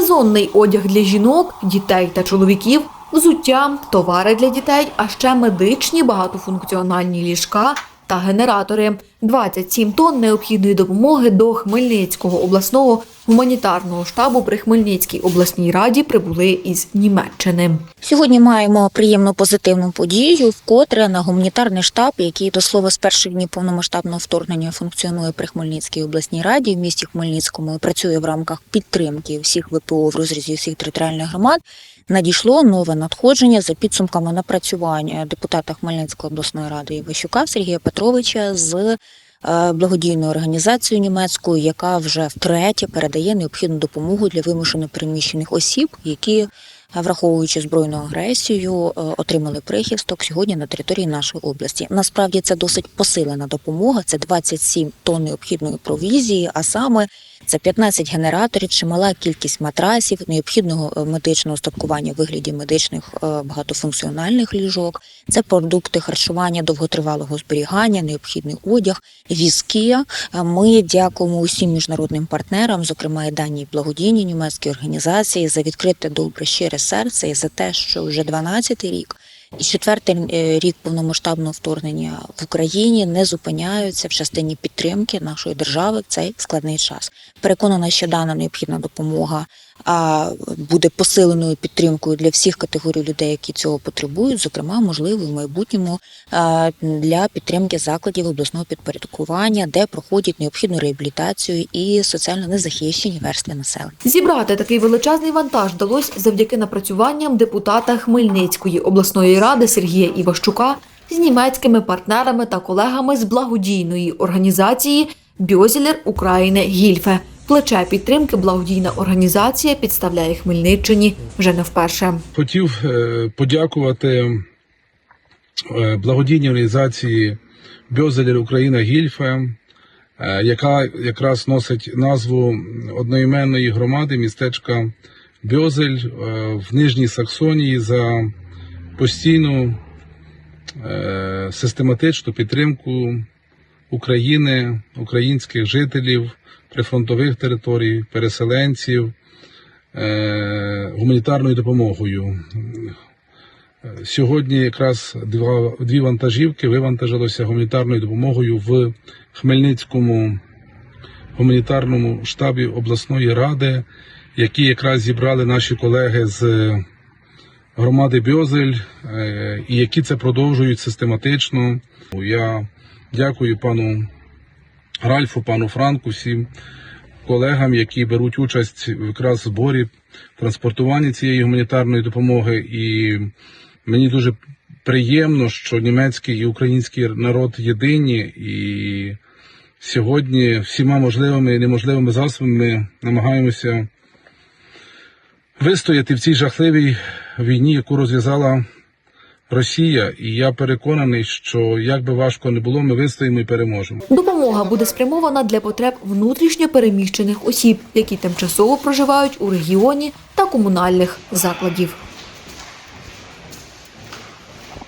сезонний одяг для жінок, дітей та чоловіків, взуття, товари для дітей, а ще медичні багатофункціональні ліжка та генератори. 27 тонн необхідної допомоги до Хмельницького обласного гуманітарного штабу при Хмельницькій обласній раді прибули із Німеччини. Сьогодні маємо приємну позитивну подію, вкотре на гуманітарний штаб, який до слова з перших днів повномасштабного вторгнення функціонує при Хмельницькій обласній раді в місті Хмельницькому і працює в рамках підтримки всіх ВПО в розрізі всіх територіальних громад. Надійшло нове надходження за підсумками напрацювання депутата Хмельницької обласної ради Іващука Сергія Петровича з е, благодійною організацією німецькою, яка вже втретє передає необхідну допомогу для вимушено переміщених осіб, які, е, враховуючи збройну агресію, е, отримали прихисток сьогодні на території нашої області. Насправді це досить посилена допомога. Це 27 тонн необхідної провізії, а саме це 15 генераторів, чимала кількість матрасів, необхідного е, медичного устаткування в вигляді медичних е, багатофункціональних ліжок. Це продукти харчування довготривалого зберігання, необхідний одяг, візки. Ми дякуємо усім міжнародним партнерам, зокрема і даній благодійній німецькій організації, за відкрите добре щире серце і за те, що вже 12-й рік. І четвертий е, рік повномасштабного вторгнення в Україні не зупиняються в частині підтримки нашої держави в цей складний час. Переконана, що дана необхідна допомога буде посиленою підтримкою для всіх категорій людей, які цього потребують, зокрема, можливо, в майбутньому для підтримки закладів обласного підпорядкування, де проходять необхідну реабілітацію і соціально незахищені верстви населення. Зібрати такий величезний вантаж вдалося завдяки напрацюванням депутата Хмельницької обласної ради Сергія Іващука з німецькими партнерами та колегами з благодійної організації Бьозілер України Гільфе. Плече підтримки благодійна організація підставляє Хмельниччині вже не вперше. Хотів е, подякувати е, благодійній організації Бьозелер Україна Гільфе, е, яка якраз носить назву одноіменної громади містечка Бьозель в Нижній Саксонії за постійну е, систематичну підтримку України, українських жителів прифронтових територій, переселенців е, гуманітарною допомогою. Сьогодні якраз дві вантажівки вивантажилося гуманітарною допомогою в Хмельницькому гуманітарному штабі обласної ради, які якраз зібрали наші колеги з громади Бьозель, е, і які це продовжують систематично. Я дякую пану Ральфу, пану Франку, всім колегам, які беруть участь якраз в зборі транспортуванні цієї гуманітарної допомоги. І мені дуже приємно, що німецький і український народ єдині, і сьогодні всіма можливими і неможливими засобами ми намагаємося вистояти в цій жахливій війні, яку розв'язала Росія. І я переконаний, що як би важко не було, ми вистоїмо і переможемо. Допомога буде спрямована для потреб внутрішньо переміщених осіб, які тимчасово проживають у регіоні та комунальних закладів.